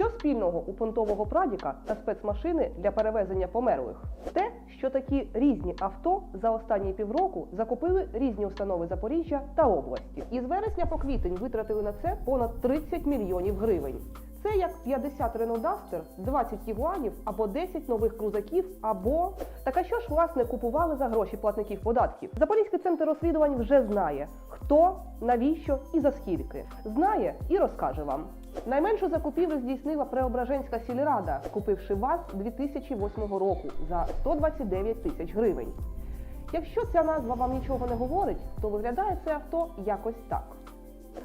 Що спільного у понтового прадіка та спецмашини для перевезення померлих? Те, що такі різні авто за останні півроку закупили різні установи Запоріжжя та області. Із вересня по квітень витратили на це понад 30 мільйонів гривень. Це як 50 Renault Duster, 20 Тігуанів або 10 нових крузаків, або так а що ж власне купували за гроші платників податків? Запорізький центр розслідувань вже знає, хто, навіщо і за скільки. Знає і розкаже вам. Найменшу закупівлю здійснила Преображенська сільрада, купивши ВАЗ 2008 року за 129 тисяч гривень. Якщо ця назва вам нічого не говорить, то виглядає це авто якось так.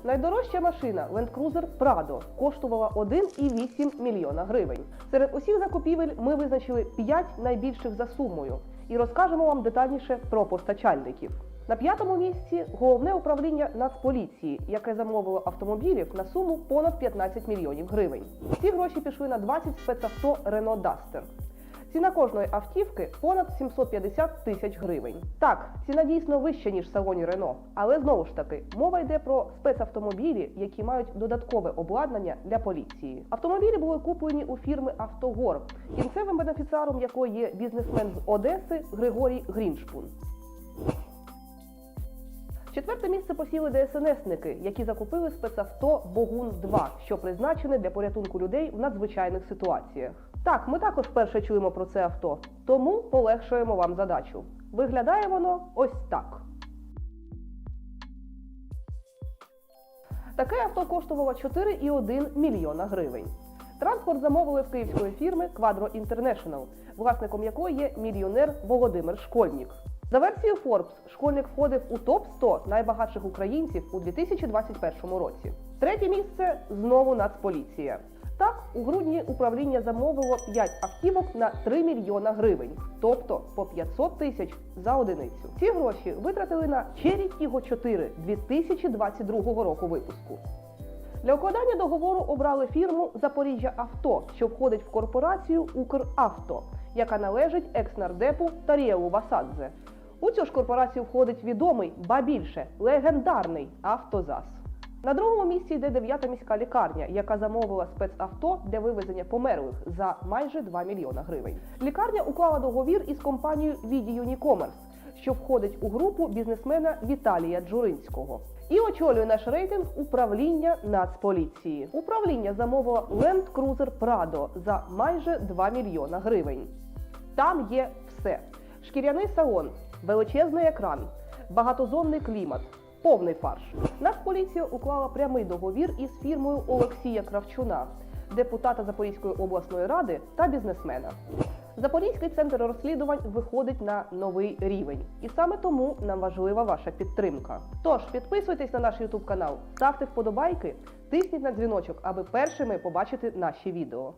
Найдорожча машина Land Cruiser Prado коштувала 1,8 мільйона гривень. Серед усіх закупівель ми визначили 5 найбільших за сумою і розкажемо вам детальніше про постачальників. На п'ятому місці головне управління Нацполіції, яке замовило автомобілів на суму понад 15 мільйонів гривень. Ці гроші пішли на 20 спецавто Renault Duster. Ціна кожної автівки понад 750 тисяч гривень. Так, ціна дійсно вища, ніж в салоні Рено, але знову ж таки мова йде про спецавтомобілі, які мають додаткове обладнання для поліції. Автомобілі були куплені у фірми Автогор, кінцевим бенефіціаром якої є бізнесмен з Одеси Григорій Гріншпун. Четверте місце посіли ДСНСники, які закупили спецавто Богун 2 що призначене для порятунку людей в надзвичайних ситуаціях. Так, ми також вперше чуємо про це авто, тому полегшуємо вам задачу. Виглядає воно ось так. Таке авто коштувало 4,1 мільйона гривень. Транспорт замовили в київської фірми Quadro International, власником якої є мільйонер Володимир Школьнік. За версією Forbes, школьник входив у топ 100 найбагатших українців у 2021 році. Третє місце знову Нацполіція. Так, у грудні управління замовило 5 автівок на 3 мільйона гривень, тобто по 500 тисяч за одиницю. Ці гроші витратили на Cherry Tiggo 4 2022 року випуску. Для укладання договору обрали фірму Запоріжжя Авто, що входить в корпорацію Укравто, яка належить екс-нардепу Таріелу Васадзе. У цю ж корпорацію входить відомий, ба більше легендарний Автозас. На другому місці йде дев'ята міська лікарня, яка замовила спецавто для вивезення померлих за майже 2 мільйона гривень. Лікарня уклала договір із компанією Віді Юнікомерс, що входить у групу бізнесмена Віталія Джуринського. І очолює наш рейтинг управління Нацполіції. Управління замовило Land Cruiser Prado за майже 2 мільйона гривень. Там є все: шкіряний салон, величезний екран, багатозонний клімат, повний фарш. Нацполіція уклала прямий договір із фірмою Олексія Кравчуна, депутата Запорізької обласної ради та бізнесмена. Запорізький центр розслідувань виходить на новий рівень, і саме тому нам важлива ваша підтримка. Тож підписуйтесь на наш YouTube канал, ставте вподобайки, тисніть на дзвіночок, аби першими побачити наші відео.